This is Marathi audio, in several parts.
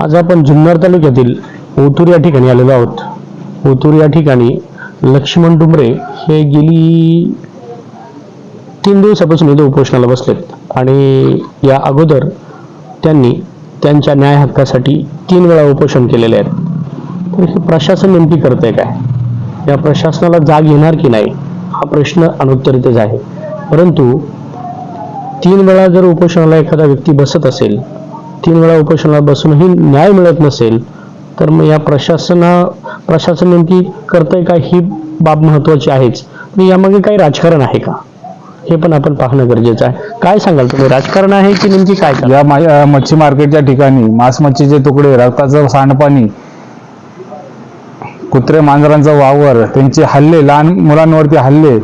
आज आपण जुन्नर तालुक्यातील ओतूर या ठिकाणी आलेलो आहोत. ओतूर या ठिकाणी लक्ष्मण डुमरे हे गेली तीन दिवसापासून इथे उपोषणाला बसलेत. आणि या अगोदर त्यांनी त्यांच्या न्याय हक्कासाठी तीन वेळा उपोषण केलेले आहेत. तर हे प्रशासन नेमकी करतंय काय? या प्रशासनाला जाग येणार की नाही? हा प्रश्न अनुत्तरितच आहे. परंतु तीन वेळा जर उपोषणाला एखादा व्यक्ती बसत असेल तीन वेळा उपोषणाला बसूनही न्याय मिळत नसेल तर मग या प्रशासना प्रशासन नेमकी करतंय का ही बाब महत्वाची आहेच? पण यामागे काही राजकारण आहे का? हे पण आपण पाहणं गरजेचं आहे. काय सांगाल तुम्ही? राजकारण आहे की नेमकी काय या मा- मच्छी मार्केटच्या ठिकाणी मांस मच्छीचे तुकडे रक्ताचं सांडपाणी कुत्रे मांजरांचा वावर त्यांचे हल्ले लहान मुलांवरती हल्ले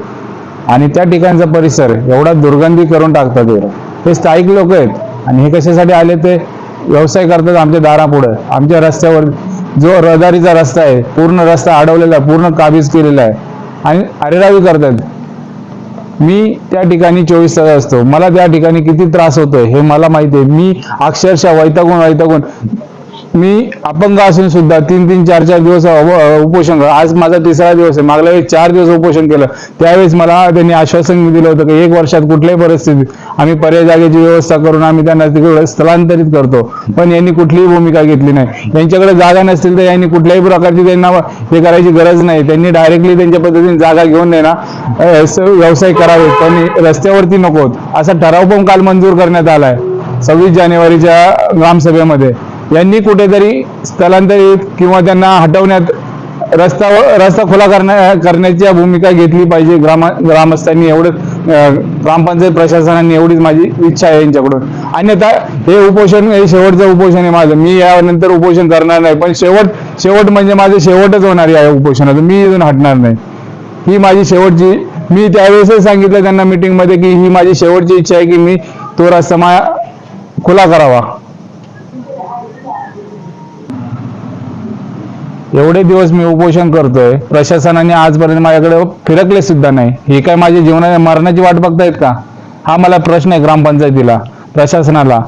आणि त्या ठिकाणचा परिसर एवढा दुर्गंधी करून टाकतात हे. हे स्थायिक लोक आहेत. आणि हे कशासाठी आले ते? व्यवसाय करतात आमच्या दारापुढे. आमच्या रस्त्यावर जो रहदारीचा रस्ता आहे पूर्ण रस्ता अडवलेला आहे पूर्ण काबीज केलेला आहे. आणि अरेरावी करतात. मी त्या ठिकाणी चोवीस तास असतो. मला त्या ठिकाणी किती त्रास होतोय हे मला माहिती आहे. मी अक्षरशः वैतागून वैतागून मी अपंग असून सुद्धा तीन तीन चार चार दिवस उपोषण आज माझा तिसरा दिवस आहे. मागल्या वेळेस चार दिवस उपोषण केलं. त्यावेळेस मला त्यांनी आश्वासन दिलं होतं की एक वर्षात कुठल्याही परिस्थितीत आम्ही पर्याय जागेची व्यवस्था करून आम्ही त्यांना तिकडे स्थलांतरित करतो. पण यांनी कुठलीही भूमिका घेतली नाही. त्यांच्याकडे जागा नसतील तर यांनी कुठल्याही प्रकारची त्यांना हे करायची गरज नाही. त्यांनी डायरेक्टली त्यांच्या पद्धतीने जागा घेऊन देणार ना व्यवसाय करावे. पण रस्त्यावरती नकोत असा ठराव पण काल मंजूर करण्यात आलाय. सव्वीस जानेवारीच्या ग्रामसभेमध्ये. यांनी कुठेतरी स्थलांतरित किंवा त्यांना हटवण्यात रस्ता रस्ता खुला करण्या करण्याची भूमिका घेतली पाहिजे. ग्राम ग्रामस्थांनी एवढं ग्रामपंचायत प्रशासनाने एवढीच माझी इच्छा आहे यांच्याकडून. अन्यथा हे उपोषण हे शेवटचं उपोषण आहे माझं. मी यानंतर उपोषण करणार नाही. पण शेवट शेवट म्हणजे माझं शेवटच होणार आहे या उपोषणाचं. मी इथून हटणार नाही. ही माझी शेवटची मी त्यावेळेसच सांगितलं त्यांना मीटिंगमध्ये की ही माझी शेवटची इच्छा आहे की मी तो रस्ता मा खुला करावा. एवढे दिवस मी उपोषण करतोय. प्रशासनाने आजपर्यंत माझ्याकडे फिरकले सुद्धा नाही. ही काय माझी जीवनाने मरणाची वाट बघतायत का? हा मला प्रश्न आहे ग्रामपंचायतीला प्रशासनाला.